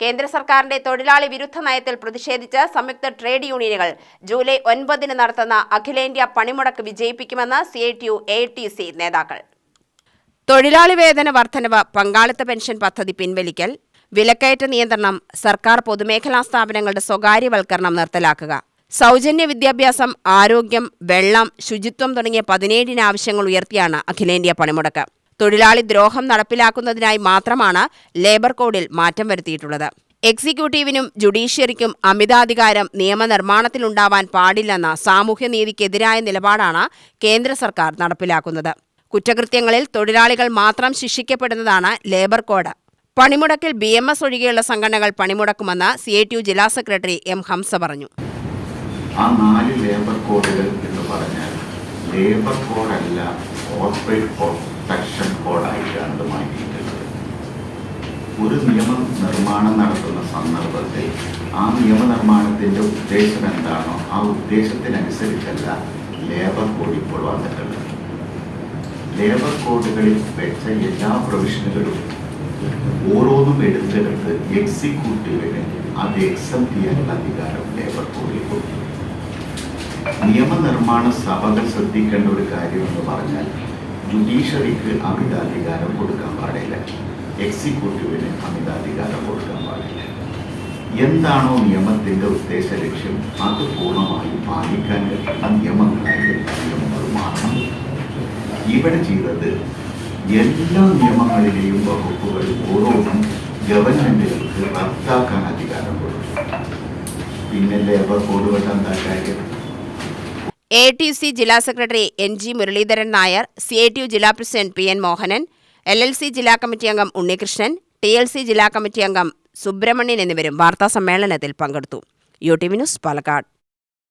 കേന്ദ്ര സർക്കാരിന്റെ തൊഴിലാളി വിരുദ്ധ നയത്തിൽ പ്രതിഷേധിച്ച് സംയുക്ത ട്രേഡ് യൂണിയനുകൾ ജൂലൈ ഒൻപതിന് നടത്തുന്ന അഖിലേന്ത്യാ പണിമുടക്ക് വിജയിപ്പിക്കുമെന്ന് C I T U A T C നേതാക്കൾ. തൊഴിലാളി വേതന വർധനവ് പങ്കാളിത്ത പെൻഷൻ പദ്ധതി പിൻവലിക്കൽ വിലക്കയറ്റ നിയന്ത്രണം സർക്കാർ പൊതുമേഖലാ സ്ഥാപനങ്ങളുടെ സ്വകാര്യവൽക്കരണം നിർത്തലാക്കുക സൗജന്യ വിദ്യാഭ്യാസം ആരോഗ്യം വെള്ളം ശുചിത്വം തുടങ്ങിയ പതിനേഴിന് ആവശ്യങ്ങൾ ഉയർത്തിയാണ് അഖിലേന്ത്യാ പണിമുടക്ക്. തൊഴിലാളി ദ്രോഹം നടപ്പിലാക്കുന്നതിനായി മാത്രമാണ് ലേബർ കോഡിൽ മാറ്റം വരുത്തിയിട്ടുള്ളത്. എക്സിക്യൂട്ടീവിനും ജുഡീഷ്യറിക്കും അമിതാധികാരം നിയമനിർമ്മാണത്തിലുണ്ടാവാൻ പാടില്ലെന്ന സാമൂഹ്യനീതിക്കെതിരായ നിലപാടാണ് കേന്ദ്ര സർക്കാർ നടപ്പിലാക്കുന്നത്. കുറ്റകൃത്യങ്ങളിൽ തൊഴിലാളികൾ മാത്രം ശിക്ഷിക്കപ്പെടുന്നതാണ് ലേബർ കോഡ്. പണിമുടക്കിൽ ബി എം എസ് ഒഴികെയുള്ള സംഘടനകൾ പണിമുടക്കുമെന്ന് സി ഐ ടി യു ജില്ലാ സെക്രട്ടറി എം ഹംസ പറഞ്ഞു. ആ നാല് ലേബർ കോഡുകൾ എന്ന് പറഞ്ഞാൽ ലേബർ കോഡല്ല കോർപ്പറേറ്റ് കോഡായിട്ടാണ് മാറ്റിയിട്ടുള്ളത് ഒരു നിയമ നിർമ്മാണം നടത്തുന്ന സന്ദർഭത്തിൽ ആ നിയമനിർമ്മാണത്തിന്റെ ഉദ്ദേശം എന്താണോ ആ ഉദ്ദേശത്തിനനുസരിച്ചല്ല ലേബർ കോഡ് ഇപ്പോൾ വന്നിട്ടുള്ളത്. ലേബർ കോഡുകളിൽ വെച്ച എല്ലാ പ്രൊവിഷനുകളും ഓരോന്നും എടുത്തെടുത്ത് എക്സിക്യൂട്ടീവിന് അത് എക്സെപ്റ്റ് ചെയ്യാനുള്ള അധികാരം ലേബർ കോഡിൽ കൊടുത്തു. നിയമനിർമ്മാണ സഭകൾ ശ്രദ്ധിക്കേണ്ട ഒരു കാര്യം എന്ന് പറഞ്ഞാൽ ജുഡീഷ്യറിക്ക് അമിതാധികാരം കൊടുക്കാൻ പാടില്ല. എക്സിക്യൂട്ടീവിന് അമിതാധികാരം കൊടുക്കാൻ പാടില്ല. എന്താണോ നിയമത്തിന്റെ ഉദ്ദേശ ലക്ഷ്യം അത് പൂർണമായും പാലിക്കാൻ കഴിയുന്ന നിയമങ്ങളായി നിയമങ്ങൾ മാറണം. ഇവിടെ ചെയ്തത് എല്ലാ നിയമങ്ങളിലെയും വകുപ്പുകൾ ഓരോന്നും ഗവൺമെന്റുകൾക്ക് റദ്ദാക്കാൻ അധികാരം കൊടുക്കും. പിന്നെ ലേബർ കോഡുകൾ എന്താ കാര്യം? എ ടി സി ജില്ലാ secretary N G Muraleedharan Nair C I T U ജില്ലാ president P N Mohanan L L C ജില്ലാ കമ്മിറ്റി അംഗം ഉണ്ണികൃഷ്ണൻ ടി എൽ സി ജില്ലാ കമ്മിറ്റി അംഗം സുബ്രഹ്മണ്യൻ എന്നിവരും വാർത്താ സമ്മേളനത്തിൽ പങ്കെടുത്തു. U T V news Palakkad.